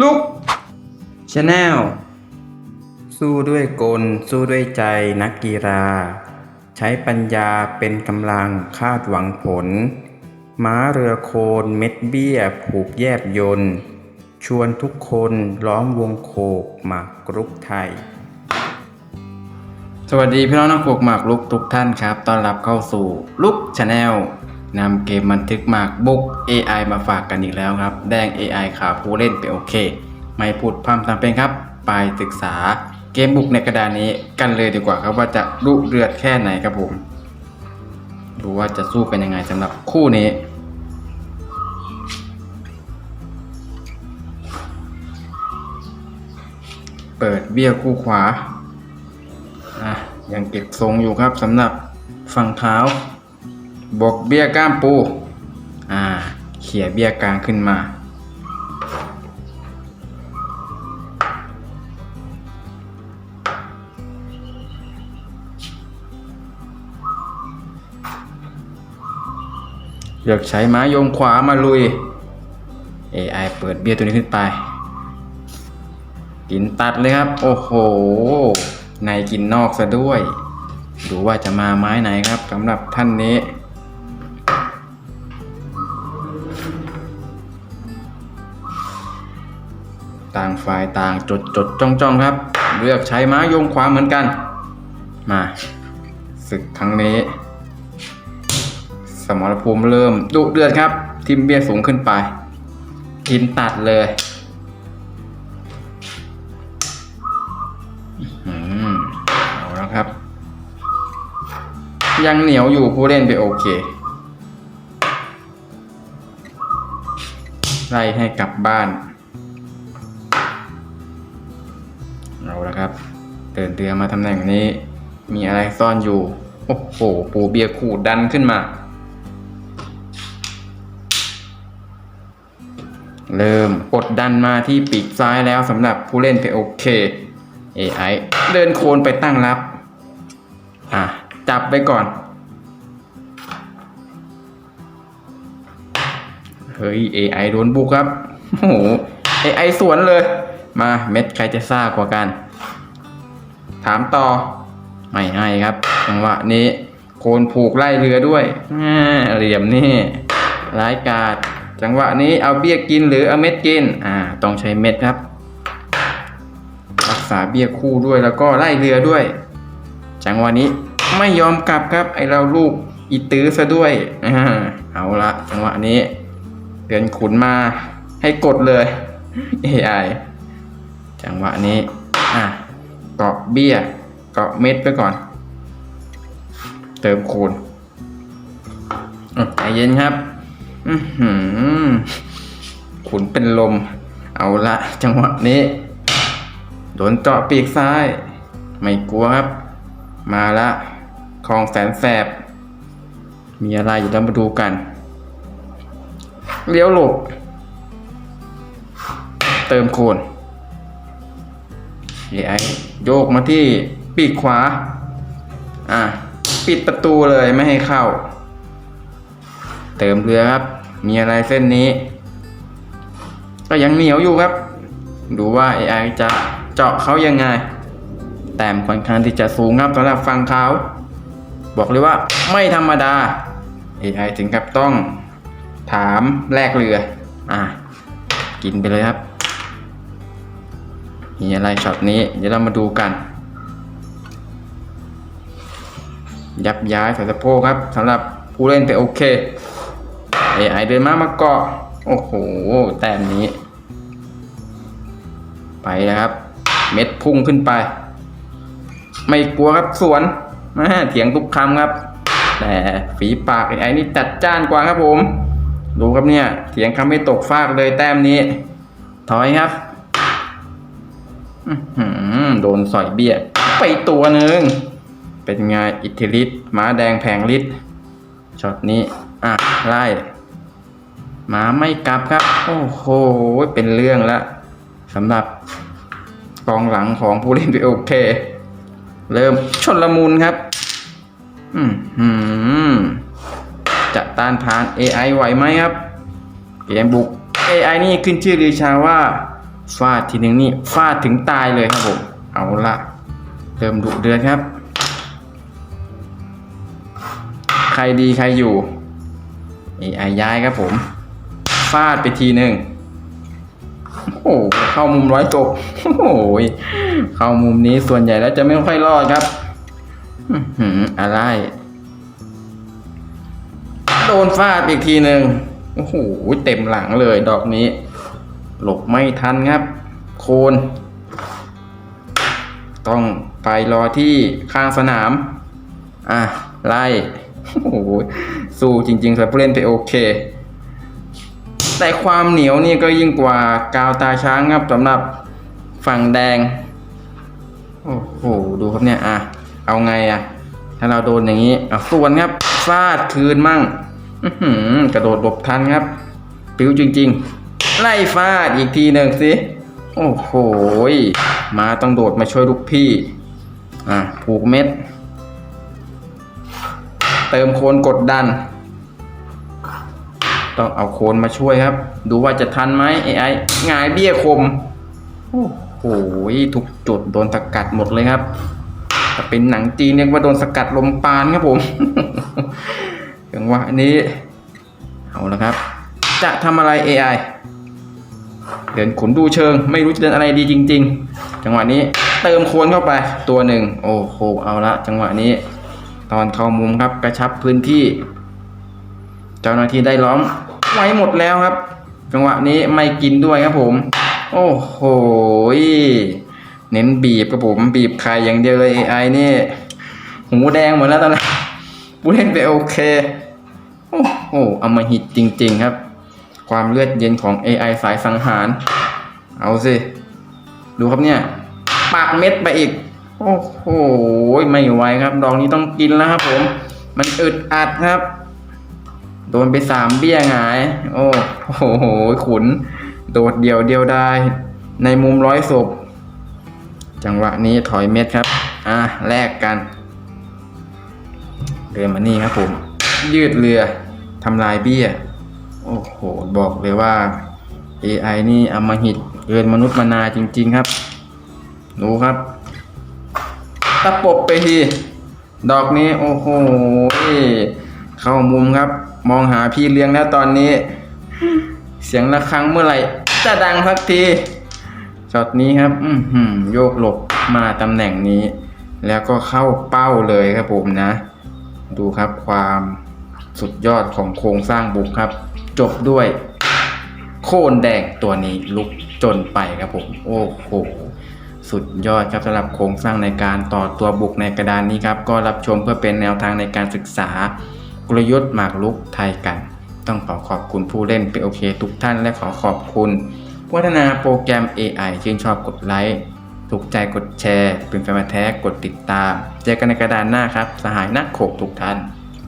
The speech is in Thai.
ลุกชาแนลสู้ด้วยกล สู้ด้วยใจนักกีฬา ใช้ปัญญาเป็นกำลังคาดหวังผล ม้าเรือโคนเม็ดเบี้ย ผูกแยบยนต์ชวนทุกคนล้อมวงโคกหมากรุกไทย สวัสดีพี่น้องนักโขกหมากลุกทุกท่านครับ ต้อนรับเข้าสู่ลุกชาแนล นำเกมบันทึกหมากบุก AI มาฝากกันอีกแล้วครับ แดง AI ขาผู้เล่นไปโอเค ไม่พูดพร่ำทำเป็นครับ ไปศึกษาเกมบุกในกระดานนี้กันเลยดีกว่าครับว่าจะดุเดือดแค่ไหนครับผม ดูว่าจะสู้กันยังไงสำหรับคู่นี้เปิดเบี้ยคู่ขวา อะ ยังเก็บทรงอยู่ครับสำหรับฝั่งเท้า บวกเบี้ยก้ามปู อ่า เขี่ยเบี้ยกลางขึ้นมา เลือกใช้ไม้โยงขวามาลุย AI เปิดเบี้ยตัวนี้ขึ้นไป กินตัดเลยครับ โอ้โห ในกินนอกซะด้วย ดูว่าจะมาไม้ไหนครับสำหรับท่านนี้ ฝ่ายต่างจดจดจ้องจ้องครับ เลือกใช้ม้าโยงขวาเหมือนกัน มาศึกครั้งนี้ สมรภูมิเริ่มดุเดือดครับ ทิมเบี้ยสูงขึ้นไป กินตัดเลยอืมเอาแล้วครับ ยังเหนียวอยู่ผู้เล่นไปโอเคไล่ให้กลับบ้าน ดินเรือมาตำแหน่งนี้ มีอะไรซ่อนอยู่ โอ้โห ปูเบียร์ขูดดันขึ้นมา เริ่มกดดันมาที่ปีกซ้ายแล้วสำหรับผู้เล่นไปโอเค AI เดินโคนไปตั้งรับ อะ จับไปก่อน เฮ้ย AI โดนบุกครับ โอ้โห AI สวนเลย มาเม็ดใครจะซ่ากว่ากัน ถามต่อ ไม่ให้ครับ จังหวะนี้ โคนผูกไล่เรือด้วยแง่เหลี่ยมนี่ร้ายกาจจังหวะนี้เอาเบี้ยกินหรือเอาเม็ดกิน อ่า ต้องใช้เม็ดครับ รักษาเบี้ยคู่ด้วยแล้วก็ไล่เรือด้วย จังหวะนี้ไม่ยอมกลับครับ ไอเราลูกอีตื้อซะด้วยอ่าเอาละจังหวะนี้เดือนขุนมาให้กดเลย AI จังหวะนี้ อะ เกาะเบี้ย เกาะเม็ดไปก่อน เติมคูณอะใจเย็นครับ อืขุนเป็นลม เอาละจังหวะนี้ โดนเจาะปีกซ้าย ไม่กลัวครับ มาละคลองแสนแสบ มีอะไรอยู่ต้องมาดูกัน เลี้ยวหลบ เติมโคน AI โยกมาที่ปีกขวา อะ ปิดประตูเลยไม่ให้เข้า เติมเรือครับ มีอะไรเส้นนี้ ก็ยังเหนียวอยู่ครับ ดูว่า AI จะเจาะเขายังไง แต้มค่อนข้างที่จะสูงครับสำหรับฟังเขา บอกเลยว่าไม่ธรรมดา AI ถึงกับต้อง ถามแลกเรือ อะ กินไปเลยครับ มีอะไรช็อตนี้ เดี๋ยวเรามาดูกัน ยับย้ายใส่สะโพกครับสำหรับผู้เล่นไปโอเค AI เดินมามาเกาะโอ้โห แต้มนี้ ไปแล้วครับ เม็ดพุ่งขึ้นไป ไม่กลัวครับสวนม่เถียงทุกคำครับ แต่ฝีปากไอ้นี่จัดจ้านกว่าครับผม ดูครับเนี่ย เถียงคำไม่ตกฟากเลยแต้มนี้ ถอยครับ โดนสอยเบี้ย ไปตัวหนึ่ง เป็นไงอิทธิฤทธิ์ม้าแดงแผงฤทธิ์ช็อตนี้ อะ ไล่ม้าไม่กลับครับ โอ้โห เป็นเรื่องล้วสำหรับกองหลังของผู้เล่นไปโอเค เริ่มชนละมุนครับ อืมจะต้านทาน AI ไหวไหมครับ เกมบุก AI นี่ขึ้นชื่อลือชาว่า ฟาดทีนึงนี่ฟาดถึงตายเลยครับผม เอาละเริ่มดุเดือดครับ ใครดีใครอยู่ AI ย้ายครับผม ฟาดไปทีหนึ่งโอ้เข้ามุมร้อยจบโอ้โหเข้ามุมนี้ส่วนใหญ่แล้วจะไม่ค่อยรอดครับอืออะไรโดนฟาดอีกทีหนึ่งโอ้โหเต็มหลังเลยดอกนี้ หลบไม่ทันครับ โคน ต้องไปรอที่ข้างสนาม อะ ไล่โอ้โหสู้จริงๆสำหรับผู้เล่นไปโอเค แต่ความเหนียวนี่ก็ยิ่งกว่ากาวตาช้างครับสำหรับฝั่งแดง โอ้โห ดูครับเนี่ย อะ เอาไงอะ ถ้าเราโดนอย่างนี้อะส่วนครับฟาดคืนมั่งกระโดดหลบทันครับ ปิ้วจริง ๆ ไล่ฟาดอีกทีหนึ่งสิ โอ้โหมาต้องโดดมาช่วยลูกพี่ อะ ผูกเม็ด เติมโคนกดดัน ต้องเอาโคนมาช่วยครับ ดูว่าจะทันไหม AI หงายเบี้ยคม โอ้โหทุกจุดโดนสกัดหมดเลยครับถ้าเป็นหนังจีนเรียกว่าโดนสกัดลมปานครับผมอย่างว่าอันนี้ เอาละครับ จะทำอะไร AI เดินขุนดูเชิง ไม่รู้จะเดินอะไรดีจริง ๆ จังหวะนี้เติมโคนเข้าไปตัวหนึ่งโอ้โหเอาละจังหวะนี้ ตอนเข้ามุมครับกระชับพื้นที่ เจ้าหน้าที่ได้ล้อมไว้หมดแล้วครับ จังหวะนี้ไม่กินด้วยครับผม โอ้โหเน้นบีบครับผมบีบไข่อย่างเดียวเลย AI นี่หูแดงหมดแล้วตอนนี้ผู้เล่นไปโอเค โอ้โหเอามาหิตจริง ๆ ครับ ความเลือดเย็นของ AI สายสังหาร เอาสิ ดูครับเนี่ย ปากเม็ดไปอีก โอ้โห ไม่ไหวครับ ดอกนี้ต้องกินแล้วครับผม มันอึดอัดครับ โดนไปสามเบี้ยหงาย โอ้โห ขุน โดดเดี่ยวเดียวได้ ในมุมร้อยศพ จังหวะนี้ถอยเม็ดครับ อะ แลกกัน เดินมานี่ครับผม ยืดเรือทำลายเบี้ย โอ้โห บอกเลยว่า AI นี่อมหิตเกินมนุษย์มนาจริง ๆครับ ดูครับตะปบไปที ดอกนี้ โอ้โห เข้ามุมครับ มองหาพี่เลี้ยงแล้วตอนนี้ เสียงระฆังเมื่อไหร่ จะดังสักทีช็อตนี้ครับ อือหือโยกหลบมาตำแหน่งนี้ แล้วก็เข้าเป้าเลยครับผมนะ ดูครับความสุดยอดของโครงสร้างบุกครับ จบด้วยโค่นแดงตัวนี้ลุกจนไปครับผม โอ้โห สุดยอดครับสำหรับโครงสร้างในการต่อตัวบุกในกระดานนี้ครับ ก็รับชมเพื่อเป็นแนวทางในการศึกษากลยุทธ์หมากลุกไทยกัน ต้องขอขอบคุณผู้เล่นเป็นโอเค ทุกท่านและขอขอบคุณพัฒนาโปรแกรม AI ชื่นชอบกดไลค์ถูกใจกดแชร์ เป็นแฟนพันธุ์แท้กดติดตาม เจอกันในกระดานหน้าครับ สหายนักโขบทุกท่าน